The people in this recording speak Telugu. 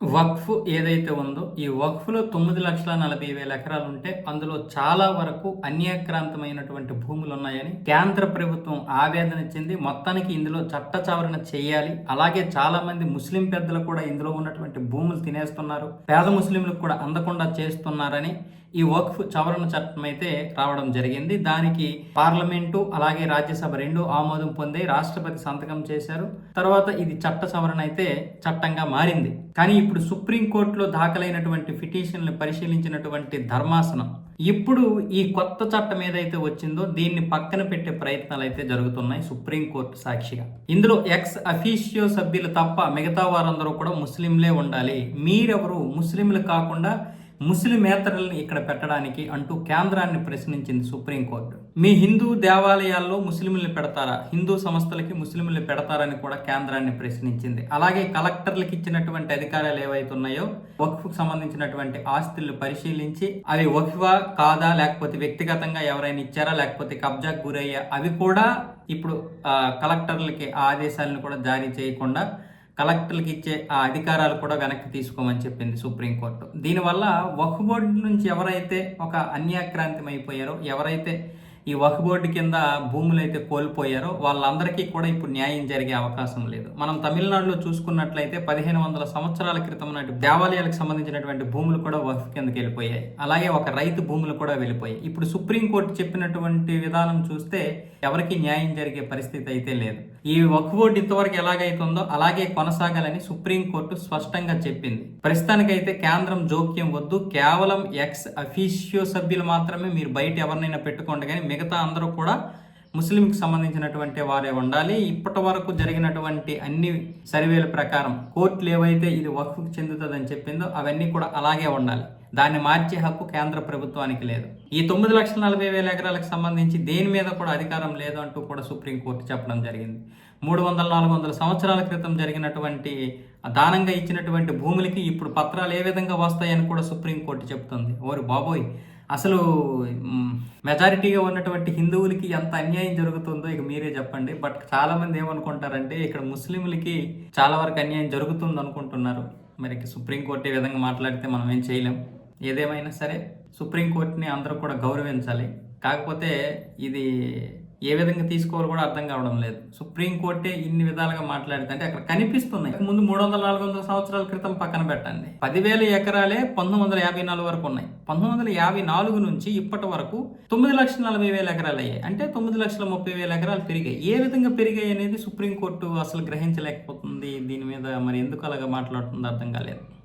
వక్ఫ్ ఏదైతే ఉందో ఈ వక్ఫ్లో తొమ్మిది లక్షల నలభై వేల ఎకరాలు ఉంటే అందులో చాలా వరకు అన్యాక్రాంతమైనటువంటి భూములు ఉన్నాయని కేంద్ర ప్రభుత్వం ఆవేదన చెంది మొత్తానికి ఇందులో చట్ట సవరణ చేయాలి. అలాగే చాలా మంది ముస్లిం పెద్దలు కూడా ఇందులో ఉన్నటువంటి భూములు తినేస్తున్నారు. పేద ముస్లింలకు కూడా అందకుండా చేస్తున్నారని ఈ వక్ఫ్ సవరణ చట్టం అయితే రావడం జరిగింది. దానికి పార్లమెంటు అలాగే రాజ్యసభ రెండు ఆమోదం పొందే రాష్ట్రపతి సంతకం చేశారు. తర్వాత ఇది చట్ట సవరణ అయితే చట్టంగా మారింది. కానీ ఇప్పుడు సుప్రీంకోర్టులో దాఖలైనటువంటి పిటిషన్లు పరిశీలించినటువంటి ధర్మాసనం ఇప్పుడు ఈ కొత్త చట్టం ఏదైతే వచ్చిందో దీన్ని పక్కన పెట్టే ప్రయత్నాలు అయితే జరుగుతున్నాయి సుప్రీంకోర్టు సాక్షిగా. ఇందులో ఎక్స్ అఫీషియో సభ్యులు తప్ప మిగతా వారందరూ కూడా ముస్లింలే ఉండాలి. మీరెవరు ముస్లింలు కాకుండా ముస్లిమేతరుల్ని ఇక్కడ పెట్టడానికి అంటూ కేంద్రాన్ని ప్రశ్నించింది సుప్రీంకోర్టు. మీ హిందూ దేవాలయాల్లో ముస్లింలు పెడతారా? హిందూ సంస్థలకి ముస్లింలు పెడతారని కూడా కేంద్రాన్ని ప్రశ్నించింది. అలాగే కలెక్టర్లకు ఇచ్చినటువంటి అధికారాలు ఏవైతే ఉన్నాయో వక్ఫ్కు సంబంధించినటువంటి ఆస్తులను పరిశీలించి అవి వక్ఫా కాదా లేకపోతే వ్యక్తిగతంగా ఎవరైనా ఇచ్చారా లేకపోతే కబ్జాకు గురయ్యా అవి కూడా ఇప్పుడు కలెక్టర్లకి ఆదేశాలను కూడా జారీ చేయకుండా కలెక్టర్లకు ఇచ్చే ఆ అధికారాలు కూడా వెనక్కి తీసుకోమని చెప్పింది సుప్రీంకోర్టు. దీనివల్ల వక్ఫ్ బోర్డు నుంచి ఎవరైతే ఒక అన్యాక్రాంతం అయిపోయారో ఎవరైతే ఈ వక్ఫ్ బోర్డు కింద భూములు అయితే కోల్పోయారో వాళ్ళందరికీ కూడా ఇప్పుడు న్యాయం జరిగే అవకాశం లేదు. మనం తమిళనాడులో చూసుకున్నట్లయితే పదిహేను వందల సంవత్సరాల క్రితం నాటి దేవాలయాలకు సంబంధించినటువంటి భూములు కూడా వక్ఫ్ కిందకి వెళ్ళిపోయాయి. అలాగే ఒక రైతు భూములు కూడా వెళ్ళిపోయాయి. ఇప్పుడు సుప్రీంకోర్టు చెప్పినటువంటి విధానం చూస్తే ఎవరికి న్యాయం జరిగే పరిస్థితి అయితే లేదు. ఈ వక్ఫ్ బోర్డు ఇంతవరకు ఎలాగైతుందో అలాగే కొనసాగాలని సుప్రీంకోర్టు స్పష్టంగా చెప్పింది. ప్రస్తుతానికైతే కేంద్రం జోక్యం వద్దు. కేవలం ఎక్స్ అఫీషియో సభ్యులు మాత్రమే మీరు బయట ఎవరినైనా పెట్టుకోండి కానీ మిగతా అందరూ కూడా ముస్లింకి సంబంధించినటువంటి వారే ఉండాలి. ఇప్పటి వరకు జరిగినటువంటి అన్ని సర్వేల ప్రకారం కోర్టులు ఏవైతే ఇది వక్ఫ్కి చెందుతుందని చెప్పిందో అవన్నీ కూడా అలాగే ఉండాలి. దాన్ని మార్చే హక్కు కేంద్ర ప్రభుత్వానికి లేదు. ఈ తొమ్మిది లక్షల నలభై వేల ఎకరాలకు సంబంధించి దేని మీద కూడా అధికారం లేదు అంటూ కూడా సుప్రీంకోర్టు చెప్పడం జరిగింది. మూడు వందల నాలుగు వందల సంవత్సరాల క్రితం జరిగినటువంటి దానంగా ఇచ్చినటువంటి భూములకి ఇప్పుడు పత్రాలు ఏ విధంగా వస్తాయని కూడా సుప్రీంకోర్టు చెప్తుంది. ఓరి బాబోయ్! అసలు మెజారిటీగా ఉన్నటువంటి హిందువులకి ఎంత అన్యాయం జరుగుతుందో ఇక మీరే చెప్పండి. బట్ చాలామంది ఏమనుకుంటారంటే ఇక్కడ ముస్లింలకి చాలా వరకు అన్యాయం జరుగుతుంది అనుకుంటున్నారు. మరి సుప్రీంకోర్టు ఈ విధంగా మాట్లాడితే మనం ఏం చేయలేం. ఏదేమైనా సరే సుప్రీంకోర్టుని అందరూ కూడా గౌరవించాలి. కాకపోతే ఇది ఏ విధంగా తీసుకోవాలో కూడా అర్థం కావడం లేదు. సుప్రీంకోర్టే ఇన్ని విధాలుగా మాట్లాడితే అంటే అక్కడ కనిపిస్తున్నాయి ముందు మూడు వందల నాలుగు వందల సంవత్సరాల క్రితం పక్కన పెట్టండి. పదివేల ఎకరాలే పంతొమ్మిది వందల యాభై నాలుగు వరకు ఉన్నాయి. పంతొమ్మిది వందల యాభై నాలుగు నుంచి ఇప్పటి వరకు తొమ్మిది లక్షల నలభై వేల ఎకరాలు అయ్యాయి. అంటే తొమ్మిది లక్షల ముప్పై వేల ఎకరాలు పెరిగాయి. ఏ విధంగా పెరిగాయి అనేది సుప్రీంకోర్టు అసలు గ్రహించలేకపోతుంది. దీని మీద మరి ఎందుకు అలాగా మాట్లాడుతుందో అర్థం కాలేదు.